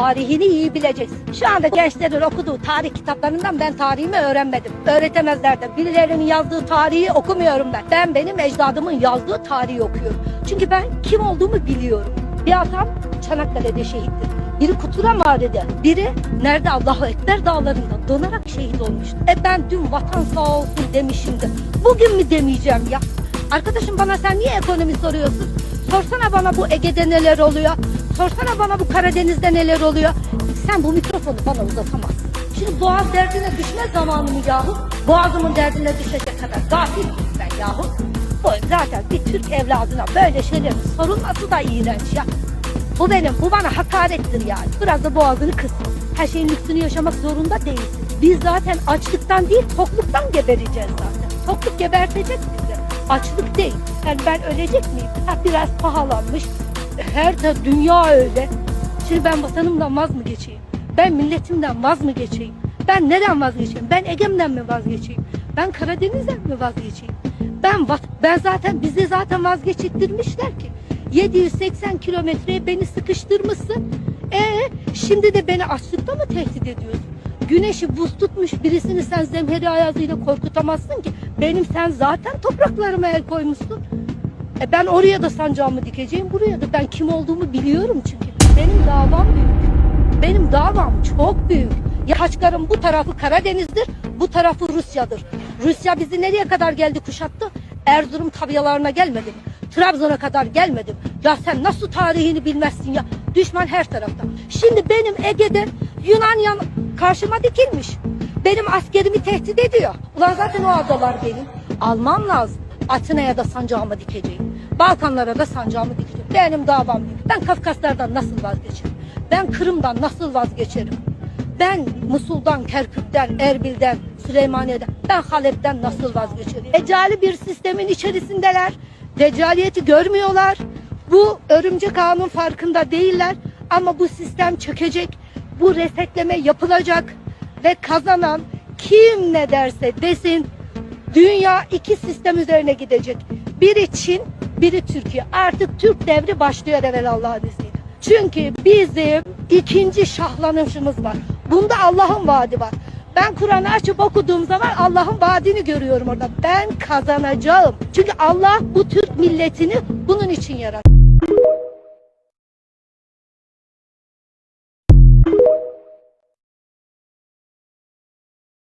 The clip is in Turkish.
tarihini iyi bileceksin. Şu anda gençlerin okuduğu tarih kitaplarından ben tarihimi öğrenmedim. Öğretemezler de. Birilerinin yazdığı tarihi okumuyorum ben. Ben benim ecdadımın yazdığı tarihi okuyorum. Çünkü ben kim olduğumu biliyorum. Bir atam Çanakkale'de şehittir. Biri Kutura Mağara'da, biri nerede Allahu Ekber dağlarında donarak şehit olmuştu. E ben dün vatan sağ olsun demişimdir. Bugün mü demeyeceğim ya? Arkadaşım bana sen niye ekonomi soruyorsun? Sorsana bana bu Ege'de neler oluyor? Sorsana bana bu Karadeniz'de neler oluyor? Sen bu mikrofonu bana uzatamazsın. Şimdi boğaz derdine düşme zamanı mı yahu? Boğazımın derdine düşecek kadar gafil ben yahu? Bu zaten bir Türk evladına böyle şeylerin sorulması da iğrenç ya. Bu benim, bu bana hakarettir yani. Biraz da boğazını kıs. Her şeyin lüksünü yaşamak zorunda değilsin. Biz zaten açlıktan değil, tokluktan gebereceğiz zaten. Tokluk gebertecek bizi. Açlık değil. Yani ben ölecek miyim? Ha, biraz pahalanmış. Her de dünya öyle. Şimdi ben vatanımdan vaz mı geçeyim? Ben milletimden vaz mı geçeyim? Ben neden vazgeçeyim? Ben Ege'mden mi vazgeçeyim? Ben Karadeniz'den mi vazgeçeyim? Ben ben zaten bizi zaten vazgeçittirmişler ki. 780 kilometreye beni sıkıştırmışsın. E şimdi de beni açlıkta mı tehdit ediyorsun? Güneşi buz tutmuş birisini sen zemheri ayazıyla korkutamazsın ki. Benim sen zaten topraklarıma el koymuşsun. E ben oraya da sancağımı dikeceğim, buraya da. Ben kim olduğumu biliyorum çünkü. Benim davam büyük. Benim davam çok büyük. Ya Kaçkar'ın bu tarafı Karadeniz'dir, bu tarafı Rusya'dır. Rusya bizi nereye kadar geldi kuşattı? Erzurum tabyalarına gelmedi mi? Trabzon'a kadar gelmedim. Ya sen nasıl tarihini bilmezsin ya? Düşman her tarafta. Şimdi benim Ege'de Yunan yan karşıma dikilmiş. Benim askerimi tehdit ediyor. Ulan zaten o adalar benim. Almam lazım. Atina'ya da sancağımı dikeceğim. Balkanlara da sancağımı dikeceğim. Benim davam büyük. Ben Kafkaslardan nasıl vazgeçerim? Ben Kırım'dan nasıl vazgeçerim? Ben Musul'dan, Kerkük'ten, Erbil'den, Süleymaniye'den, ben Halep'ten nasıl vazgeçerim? Ecali bir sistemin içerisindeler. Deccaliyeti görmüyorlar. Bu örümcek ağının farkında değiller. Ama bu sistem çökecek. Bu resetleme yapılacak. Ve kazanan kim ne derse desin dünya iki sistem üzerine gidecek. Biri Çin, biri Türkiye. Artık Türk devri başlıyor evvel Allah'ın izniyle. Çünkü bizim ikinci şahlanışımız var. Bunda Allah'ın vaadi var. Ben Kur'an'ı açıp okuduğum zaman Allah'ın vaadini görüyorum orada. Ben kazanacağım. Çünkü Allah bu Türk milletini bunun için yarattı.